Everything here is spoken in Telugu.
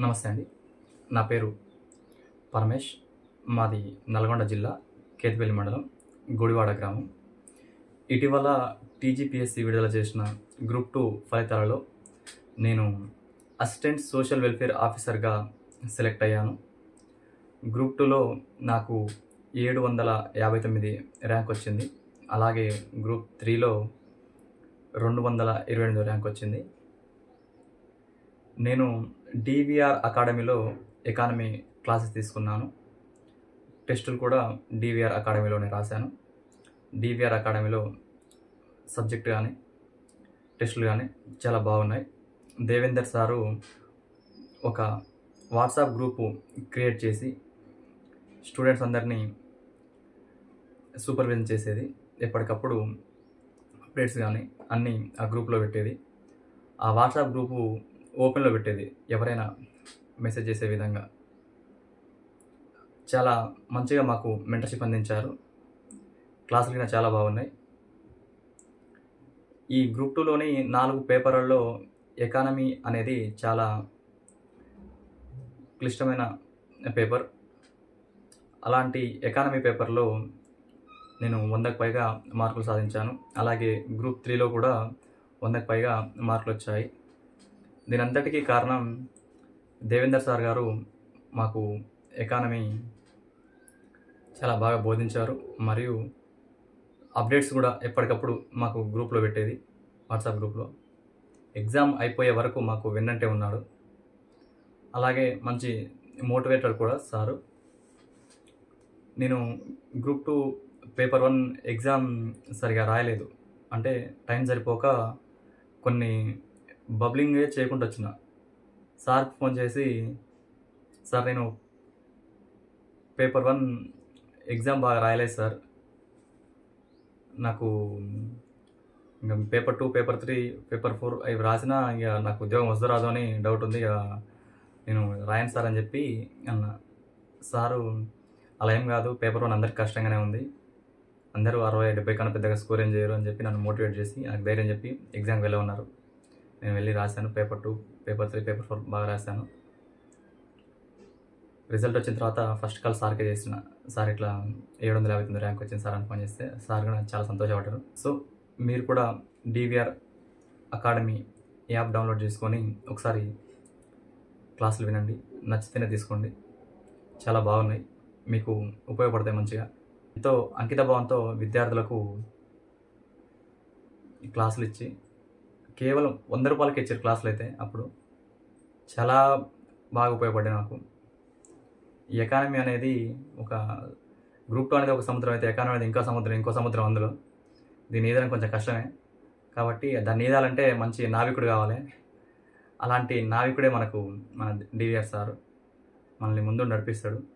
నమస్తే అండి. నా పేరు పరమేష్. మాది నల్గొండ జిల్లా కేతిపల్లి మండలం గుడివాడ గ్రామం. ఇటీవల టీజీపీఎస్సీ విడుదల చేసిన గ్రూప్ టూ ఫలితాలలో నేను అసిస్టెంట్ సోషల్ వెల్ఫేర్ ఆఫీసర్గా సెలెక్ట్ అయ్యాను. గ్రూప్ టూలో నాకు ఏడు వందల యాభై తొమ్మిది ర్యాంక్ వచ్చింది. అలాగే గ్రూప్ త్రీలో రెండు వందల ఇరవై ఎనిమిది ర్యాంక్ వచ్చింది. నేను డివిఆర్ అకాడమీలో ఎకానమీ క్లాసెస్ తీసుకున్నాను. టెస్టులు కూడా డివిఆర్ అకాడమీలోనే రాశాను. డివిఆర్ అకాడమీలో సబ్జెక్ట్ కానీ టెస్టులు కానీ చాలా బాగున్నాయి. దేవేందర్ సారు ఒక వాట్సాప్ గ్రూపు క్రియేట్ చేసి స్టూడెంట్స్ అందరినీ సూపర్విజన్ చేసేది. ఎప్పటికప్పుడు అప్డేట్స్ కానీ అన్నీ ఆ గ్రూప్లో పెట్టేది. ఆ వాట్సాప్ గ్రూపు ఓపెన్లో పెట్టేది. ఎవరైనా మెసేజ్ చేసే విధంగా. చాలా మంచిగా మాకు మెంటర్షిప్ అందించారు. క్లాసులు కూడా చాలా బాగున్నాయి. ఈ గ్రూప్ టూలోని నాలుగు పేపర్లలో ఎకానమీ అనేది చాలా క్లిష్టమైన పేపర్. అలాంటి ఎకానమీ పేపర్లో నేను వందకు పైగా మార్కులు సాధించాను. అలాగే గ్రూప్ త్రీలో కూడా వందకు పైగా మార్కులు వచ్చాయి. దీనంతటికీ కారణం దేవేందర్ సార్ గారు మాకు ఎకానమీ చాలా బాగా బోధించారు మరియు అప్డేట్స్ కూడా ఎప్పటికప్పుడు మాకు గ్రూప్లో పెట్టేది వాట్సాప్ గ్రూప్లో. ఎగ్జామ్ అయిపోయే వరకు మాకు విన్నంటే ఉన్నాడు. అలాగే మంచి మోటివేటర్ కూడా సారు. నేను group two paper one exam సరిగా రాయలేదు. అంటే టైం సరిపోక కొన్ని బబ్లింగ్ చేయకుండా వచ్చిన. సార్ ఫోన్ చేసి సార్ నేను పేపర్ వన్ ఎగ్జామ్ బాగా రాయలేదు సార్. నాకు ఇంకా paper two paper three paper four అవి రాసినా ఇక నాకు ఉద్యోగం వస్తుందో రాదు అని డౌట్ ఉంది. ఇక నేను రాయను సార్ అని చెప్పి అన్న. సారు అలా ఏం కాదు. పేపర్ వన్ అందరికి కష్టంగానే ఉంది. అందరూ అరవై డెబ్బై కన్నా పెద్దగా స్కోర్ ఏం చేయరు అని చెప్పి నన్ను మోటివేట్ చేసి నాకు ధైర్యం చెప్పి ఎగ్జామ్కి వెళ్ళమన్నారు. నేను వెళ్ళి రాశాను paper two paper three paper four బాగా రాశాను. రిజల్ట్ వచ్చిన తర్వాత ఫస్ట్ కాల్ సార్కే చేసిన. సార్ ఇట్లా ఏడు వందల యాభై తొమ్మిది ర్యాంక్ వచ్చింది సార్ అని ఫోన్ చేస్తే సార్ కూడా చాలా సంతోషపడ్డారు. సో మీరు కూడా డివిఆర్ అకాడమీ యాప్ డౌన్లోడ్ చేసుకొని ఒకసారి క్లాసులు వినండి నచ్చితేనే తీసుకోండి. చాలా బాగున్నాయి. మీకు ఉపయోగపడతాయి మంచిగా. ఎంతో అంకిత భావంతో విద్యార్థులకు క్లాసులు ఇచ్చి కేవలం వంద రూపాయలకి ఇచ్చారు క్లాసులు అయితే అప్పుడు. చాలా బాగా ఉపయోగపడ్డాయి నాకు. ఈ ఎకానమీ అనేది ఒక గ్రూప్ టూ అనేది ఒక సముద్రం అయితే ఎకానమీ అనేది ఇంకో సముద్రం ఇంకో సముద్రం అందులో. దీన్ని ఈదడం కొంచెం కష్టమే. కాబట్టి దాన్ని ఈదాలంటే మంచి నావికుడు కావాలి. అలాంటి నావికుడే మనకు మన డివిఆర్ సార్. మనల్ని ముందు నడిపిస్తాడు.